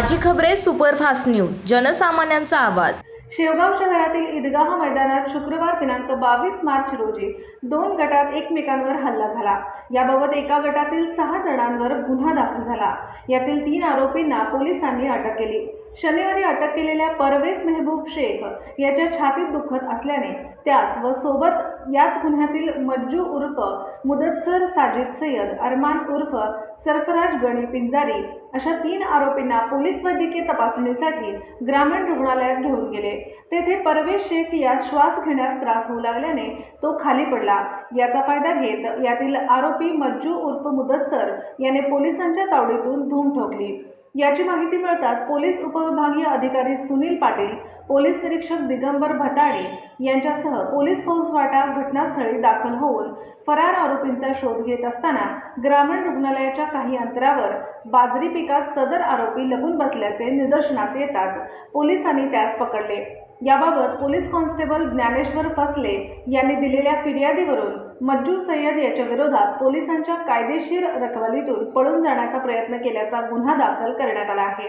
ताजी खबरे superfast news जनसामान्यांचा आवाज. शेवगाव शहरातील ईदगाह मैदानात शुक्रवार दिनांक बावीस मार्च रोजी दोन गटात एकमेकांवर हल्ला झाला. याबाबत एका गटातील सहा जणांवर गुन्हा दाखल झाला. यातील तीन आरोपींना पोलिसांनी अटक केली. शनिवारी अटक केलेल्या परवेज मेहबूब शेख याच्या छातीत दुखत असल्याने त्यास व सोबत याच गुन्ह्यातील मज्जू उर्फ मुदत्सर साजिद सय्यद अरमान उर्फ सरफराज गणी पिंजारी अशा तीन आरोपींना पोलीस वैद्यकीय तपासणीसाठी ग्रामीण रुग्णालयात घेऊन गेले. तेथे परवेश शेख यास श्वास घेण्यास त्रास होऊ लागल्याने तो खाली पडला. याचा फायदा घेत यातील आरोपी मज्जू उर्फ मुदस्सर याने पोलिसांच्या तावडीतून धूम ठोकली. याची माहिती मिळताच पोलीस उपविभागीय अधिकारी सुनील पाटील पोलीस निरीक्षक दिगंबर भताडे यांच्यासह पोलीस फौजफाटा घटनास्थळी दाखल होऊन फरार आरोपींचा शोध घेत असताना ग्रामीण रुग्णालयाच्या काही अंतरावर बाजरी पिकात सदर आरोपी लपून बसल्याचे निदर्शनास येताच पोलिसांनी त्यास पकडले. याबाबत पोलीस कॉन्स्टेबल ज्ञानेश्वर फसले यांनी दिलेल्या फिर्यादीवरून मज्जू सय्यद याच्या विरोधात पोलिसांच्या कायदेशीर रखवालीतून पळून जाण्याचा प्रयत्न केल्याचा गुन्हा दाखल करण्यात आला आहे.